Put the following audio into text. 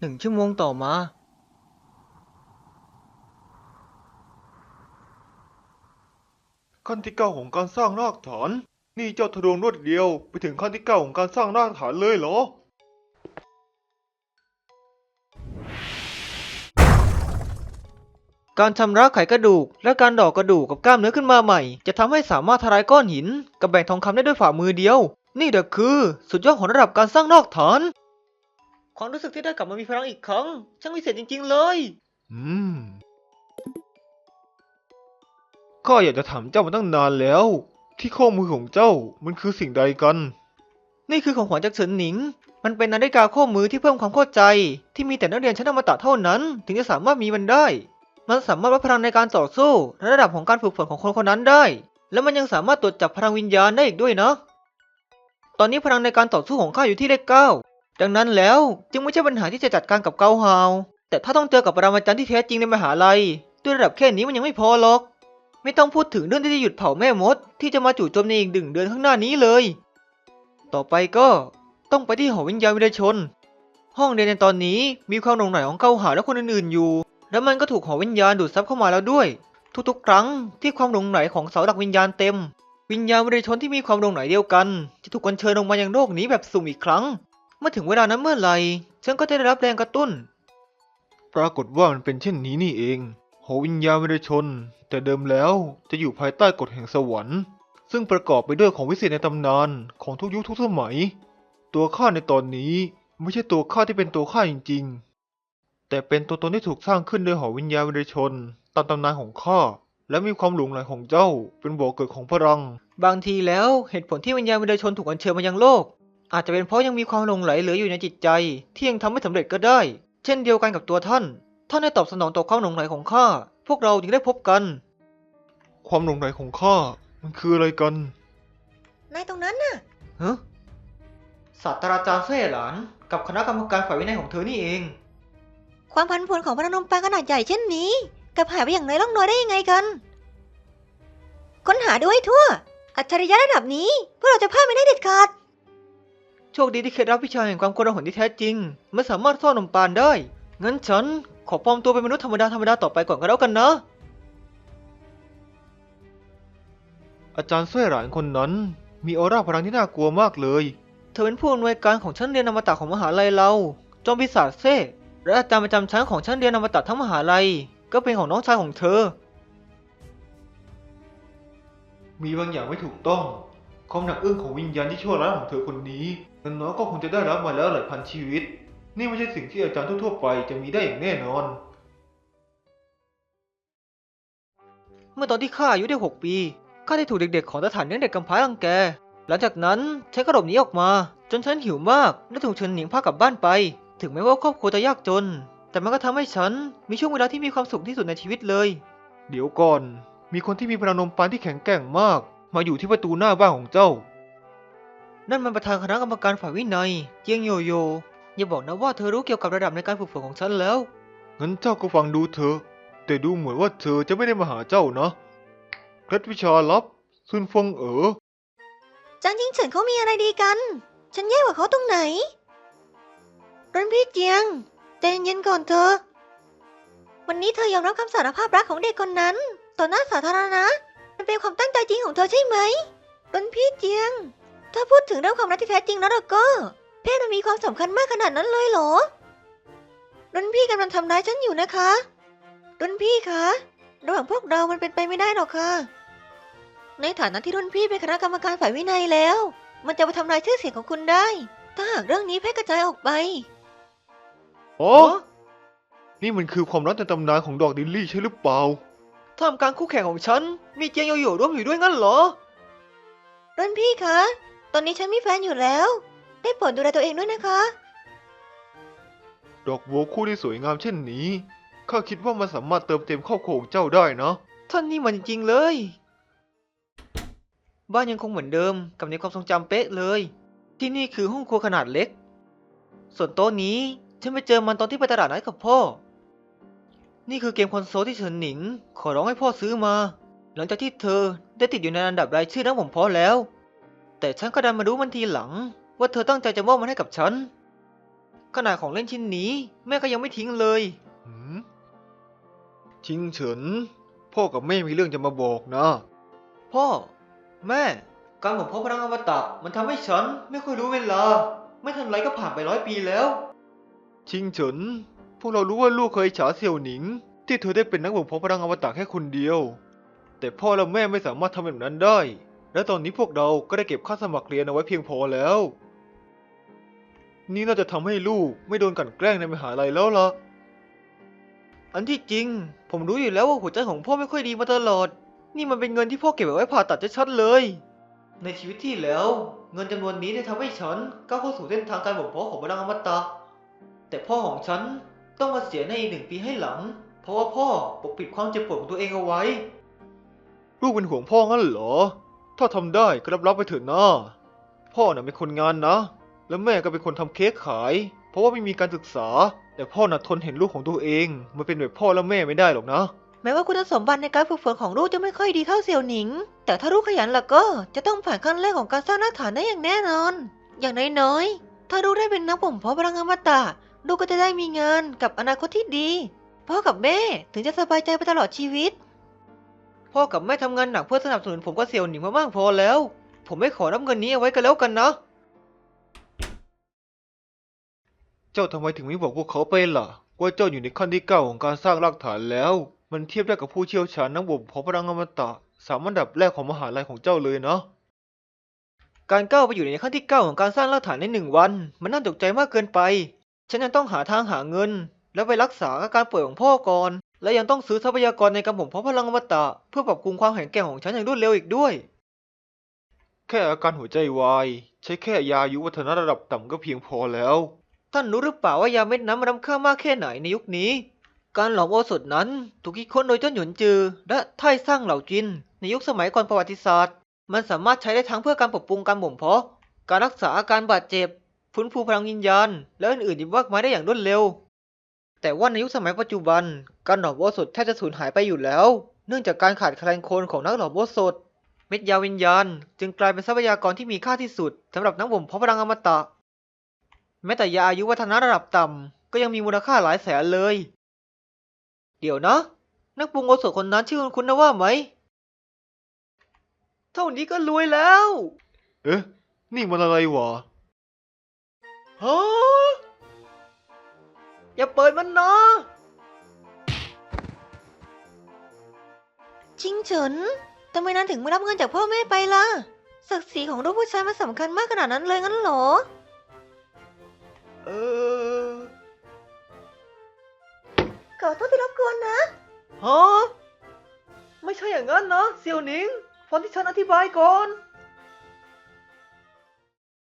หนึ่งชั่วโมงต่อมาขั้นที่เก้าของการสร้างรากฐาน นี่เจ้าทะลวงรวดเดียว ไปถึงขั้นที่เก้าของการสร้างรากฐานเลยเหรอ การชำระไขกระดูก และการดอกกระดูกกับกล้ามเนื้อขึ้นมาใหม่ จะทำให้สามารถทลายก้อนหิน กับแบ่งทองคำได้ด้วยฝ่ามือเดียว นี่เด็กคือ สุดยอดของระดับการสร้างนอกฐาน ความรู้สึกที่ได้กลับมามีพลังอีกครั้ง ช่างวิเศษจริง ๆ เลย อืมข้าอยากจะถามเจ้ามาตั้งนานแล้ว ที่ข้อมือของเจ้ามันคือสิ่งใดกัน นี่คือของขวัญจากเฉินหนิง มันเป็นนาฬิกาข้อมือที่เพิ่มความเข้าใจ ที่มีแต่นักเรียนชั้นอมตะเท่านั้น ถึงจะสามารถมีมันได้ มันสามารถวัดพลังในการต่อสู้และระดับของการฝึกฝนของคนคนนั้นได้ และมันยังสามารถตรวจจับพลังวิญญาณได้อีกด้วยนะ ตอนนี้พลังในการต่อสู้ของข้าอยู่ที่เลขเก้า ดังนั้นแล้วจึงไม่ใช่ปัญหาที่จะจัดการกับเกาฮาวแต่ถ้าต้องเจอกับปรมาจารย์ที่แท้จริงในมหาลัย ด้วยระดับแค่นี้มันยังไม่พอหรอก ไม่ต้องพูดถึงเรื่องที่จะหยุดเผาแม่มด ที่จะมาจู่โจมในอีกหนึ่งเดือนข้างหน้านี้เลย ต่อไปก็ต้องไปที่หอวิญญาณวิรชน ห้องเรียนในตอนนี้มีความหลงใหลของเกาหาและคนอื่นๆอยู่ แล้วมันก็ถูกหอวิญญาณดูดซับเข้ามาแล้วด้วย ทุกๆ ครั้งที่ความหลงใหลของเสาหลักวิญญาณเต็ม วิญญาณวิรชนที่มีความหลงใหลเดียวกัน จะถูกอัญเชิญลงมายังโลกนี้แบบสุ่มอีกครั้ง เมื่อถึงเวลานั้นเมื่อไหร่ฉันก็จะได้รับแรงกระตุ้น ปรากฏว่ามันเป็นเช่นนี้นี่เองหอวิญญาณวิรชน แต่เดิมแล้วจะอยู่ภายใต้กฎแห่งสวรรค์ ซึ่งประกอบไปด้วยของวิเศษในตำนานของทุกยุคทุกสมัย ตัวข้าในตอนนี้ไม่ใช่ตัวข้าที่เป็นตัวข้าจริง ๆ แต่เป็นตัวตนที่ถูกสร้างขึ้นโดยหอวิญญาณวิรชนตามตำนานของข้าและมีความหลงใหลของเจ้าเป็นบ่อเกิดของพลัง บางทีแล้วเหตุผลที่วิญญาณวิญญาชนถูกอัญเชิญมายังโลก อาจจะเป็นเพราะยังมีความหลงไหลเหลืออยู่ในจิตใจ ที่ยังทำไม่สำเร็จก็ได้ เช่นเดียวกันกับตัวท่าน ท่านได้ตอบสนองต่อความหลงไหลของข้า พวกเราจึงได้พบกัน ความหลงใหลของข้า มันคืออะไรกัน นายตรงนั้นน่ะฮะศาสตราจารย์เซ่หลาน กับคณะกรรมการฝ่ายวินัยของเธอนี่เอง ความพันผวนของพระนมปานขนาดใหญ่เช่นนี้กลับหายไปอย่างไรล่องลอยได้ยังไงกัน ค้นหาดูให้ทั่ว อัจฉริยะระดับนี้พวกเราจะพลาดไม่ได้เด็ดขาด โชคดีที่เคล็ดลับวิชาแห่งความโกลาหลที่แท้จริงไม่สามารถซ่อนนมปานได้ งั้นฉันขอปลอมตัวเป็นมนุษย์ธรรมดาธรรมดาต่อไปก่อนก็แล้วกันนะ อาจารย์สร้ยหลานคนนั้น มีออร่าพลังที่น่ากลัวมากเลย เธอเป็นผู้อำนวยการของชั้นเรียนอมตะของมหาลัยเรา จอมปีศาจเซ่และอาจารย์ประจำชั้นของชั้นเรียนอมตะทั้งมหาลัย ก็เป็นของน้องชายของเธอ มีบางอย่างไม่ถูกต้อง ความหนักอึ้งของวิญญาณที่ชั่วร้ายของเธอคนนี้นั้นน้อยก็คงจะได้รับมาแล้วหลายพันชีวิต นี่ไม่ใช่สิ่งที่อาจารย์ทั่วๆไปจะมีได้อย่างแน่นอน เมื่อตอนที่ข้าอายุได้6ปีข้าได้ถูกเด็กๆ ของสถานเลี้ยงเด็กกำพร้ารังแก หลังจากนั้นฉันก็หลบหนีออกมา จนฉันหิวมากและถูกเฉินหนิงพากลับบ้านไป ถึงแม้ว่าครอบครัวจะยากจน แต่มันก็ทำให้ฉันมีช่วงเวลาที่มีความสุขที่สุดในชีวิตเลย เดี๋ยวก่อน มีคนที่มีพลังนมปานที่แข็งแกร่งมาก มาอยู่ที่ประตูหน้าบ้านของเจ้า นั่นมันประธานคณะกรรมการฝ่ายวินัยเจียงโยโย อย่าบอกนะว่าเธอรู้เกี่ยวกับระดับในการฝึกฝนของฉันแล้ว งั้นเจ้าก็ฟังดูเถอะแต่ดูเหมือนว่าเธอจะไม่ได้มาหาเจ้านะเคล็ดวิชาลับซุนฟงเอ๋อจางจิงเฉินเขามีอะไรดีกัน ฉันแย่กว่าเขาตรงไหนรุ่นพี่เจียงใจเย็นๆก่อนเถอะวันนี้เธอยอมรับคำสารภาพรักของเด็กคนนั้น ต่อหน้าสาธารณะมัน เป็นความตั้งใจจริงของเธอใช่ไหมรุ่นพี่เจียง ถ้าพูดถึงเรื่องความรักที่แท้จริงแล้วก็ เพศมันมีความสำคัญมากขนาดนั้นเลยเหรอรุ่นพี่กำลังทำร้ายฉันอยู่นะคะรุ่นพี่คะระหว่างพวกเรามันเป็นไปไม่ได้หรอกค่ะ ในฐานะที่รุ่นพี่เป็นคณะกรรมการฝ่ายวินัยแล้ว มันจะไปทำลายชื่อเสียงของคุณได้ ถ้าหากเรื่องนี้แพร่กระจายออกไป โอ้ นี่มันคือความรักในตำนานของดอกดิลลี่ใช่หรือเปล่า ท่ามกลางคู่แข่งของฉัน มีเจียงโยโย่ร่วมอยู่ด้วยงั้นเหรอ รุ่นพี่คะ ตอนนี้ฉันมีแฟนอยู่แล้ว ได้โปรดดูแลตัวเองด้วยนะคะ ดอกบัวคู่ที่สวยงามเช่นนี้ ข้าคิดว่ามันสามารถเติมเต็มครอบครัวของเจ้าได้นะ ท่านนี่มันจริงๆเลย บ้านยังคงเหมือนเดิมกับในความทรงจำเป๊ะเลย ที่นี่คือห้องครัวขนาดเล็ก ส่วนโต๊ะนี้ฉันไปเจอมันตอนที่ไปตลาดนัดกับพ่อ นี่คือเกมคอนโซลที่เฉินหนิง ขอร้องให้พ่อซื้อมา หลังจากที่เธอได้ติดอยู่ในอันดับรายชื่อนักผมเพอแล้ว แต่ฉันก็ดันมารู้มันทีหลัง ว่าเธอตั้งใจจะมอบมันให้กับฉัน ขนาดของเล่นชิ้นนี้ แม่ก็ยังไม่ทิ้งเลยหืมชิงเฉิน พ่อกับแม่มีเรื่องจะมาบอกนะ พ่อ แม่ การบ่มเพาะพลังอมตะมันทำให้ฉัน ไม่ค่อยรู้เวลา ไม่ทันไรก็ผ่านไปร้อยปีแล้ว ชิงเฉินพ วกเรารู้ว่าลูกเคยฉาเสี่ยวหนิง ที่เธอได้เป็นนักบ่มเพาะพลังอมตะแค่คนเดียว แต่พ่อและแม่ไม่สามารถทำแบบนั้นได้ และตอนนี้พวกเราก็ได้เก็บค่าสมัครเรียนเอาไว้เพียงพอแล้ว นี่น่าจะทำให้ลูกไม่โดนกลั่นแกล้งในมหาลัยแล้วล่ะอันที่จริง ผมรู้อยู่แล้วว่าหัวใจของพ่อไม่ค่อยดีมาตลอด นี่มันเป็นเงินที่พ่อเก็บไว้ผ่าตัดชัดๆเลย ในชีวิตที่แล้ว เงินจำนวนนี้ได้ทำให้ฉันก้าวเข้าสู่เส้นทางการบ่มเพาะของพลังอมตะ แต่พ่อของฉัน ต้องมาเสียในอีกหนึ่งปีให้หลัง เพราะว่าพ่อปกปิดความเจ็บปวดของตัวเองเอาไว้ ลูกเป็นห่วงพ่องั้นเหรอ ถ้าทำได้ก็รับรับไปเถอะนะพ่อน่ะเป็นคนงานนะ แล้วแม่ก็เป็นคนทำเค้กขาย เพราะว่าไม่มีการศึกษา แต่พ่อน่ะทนเห็นลูกของตัวเองมาเป็นแบบพ่อและแม่ไม่ได้หรอกนะ แม้ว่าคุณสมบัติในการฝึกฝนของลูกจะไม่ค่อยดีเท่าเสี่ยวหนิง แต่ถ้าลูกขยันล่ะก็จะต้องผ่านขั้นแรกของการสร้างรากฐานได้อย่างแน่นอน อย่างน้อยๆ ถ้าลูกได้เป็นนักบ่มเพาะพลังอมตะ ลูกก็จะได้มีงานกับอนาคตที่ดี พ่อกับแม่ถึงจะสบายใจไปตลอดชีวิต พ่อกับแม่ทำงานหนักเพื่อสนับสนุนผมกับเสี่ยวหนิงมามากพอแล้ว ผมไม่ขอรับเงินนี้เอาไว้กันแล้วกันนะ เจ้าทำไมถึงไม่บอกพวกเขาไปล่ะ ว่าเจ้าอยู่ในขั้นที่เก้าของการสร้างรากฐานแล้ว มันเทียบได้กับผู้เชี่ยวชาญนักบ่มเพาะพลังอมตะสามอันดับแรกของมหาลัยของเจ้าเลยนะการก้าวไปอยู่ในขั้นที่เก้าของการสร้างรากฐานในหนึ่งวัน มันน่าตกใจมากเกินไป ฉันยังต้องหาทางหาเงิน แล้วไปรักษาอาการป่วยของพ่อก่อน และยังต้องซื้อทรัพยากรในการบ่มเพาะพลังอมตะ เพื่อปรับปรุงความแข็งแกร่งของฉันอย่างรวดเร็วอีกด้วย แค่อาการหัวใจวาย ใช้แค่ยาอายุวัฒนะระดับต่ำก็เพียงพอแล้ว ท่านรู้หรือเปล่าว่ายาเม็ดนั้นมันล้ำค่ามากแค่ไหนในยุคนี้ การหลอมโอสถนั้นถูกคิดค้นโดยเจ้าหยวนจือ และไท่สร้างเหล่าจิน ในยุคสมัยก่อนประวัติศาสตร์ มันสามารถใช้ได้ทั้งเพื่อการปรับปรุงการบ่มเพาะ การรักษาอาการบาดเจ็บ ฟื้นฟูพลังวิญญาณ และอื่นๆอีกมากมายได้อย่างรวดเร็ว แต่ว่าในยุคสมัยปัจจุบัน การหลอมโอสถแทบจะสูญหายไปอยู่แล้ว เนื่องจากการขาดแคลนคนของนักหลอมโอสถเม็ดยาวิญญาณ จึงกลายเป็นทรัพยากรที่มีค่าที่สุดสำหรับนักบ่มเพาะพลังอมตะ แม้แต่ยาอายุวัฒนะระดับต่ำก็ยังมีมูลค่าหลายแสนเลย เดี๋ยวนะ นักปรุงโอสถคนนั้นชื่อคุณนะว่าไหม เท่านี้ก็รวยแล้ว เอ๊ะ นี่มันอะไรวะ ฮะอย่าเปิดมันนะชิงเฉินทำไมนั้นถึงไม่รับเงินจากพ่อแม่ไปล่ะ ศักดิ์ศรีของลูกผู้ชายมันสำคัญมากขนาดนั้นเลยงั้นเหรอ เออขอโทษที่รบกวนนะ ฮะ ไม่ใช่อย่างนั้นนะเสี่ยวหนิงฟังที่ฉันอธิบายก่อน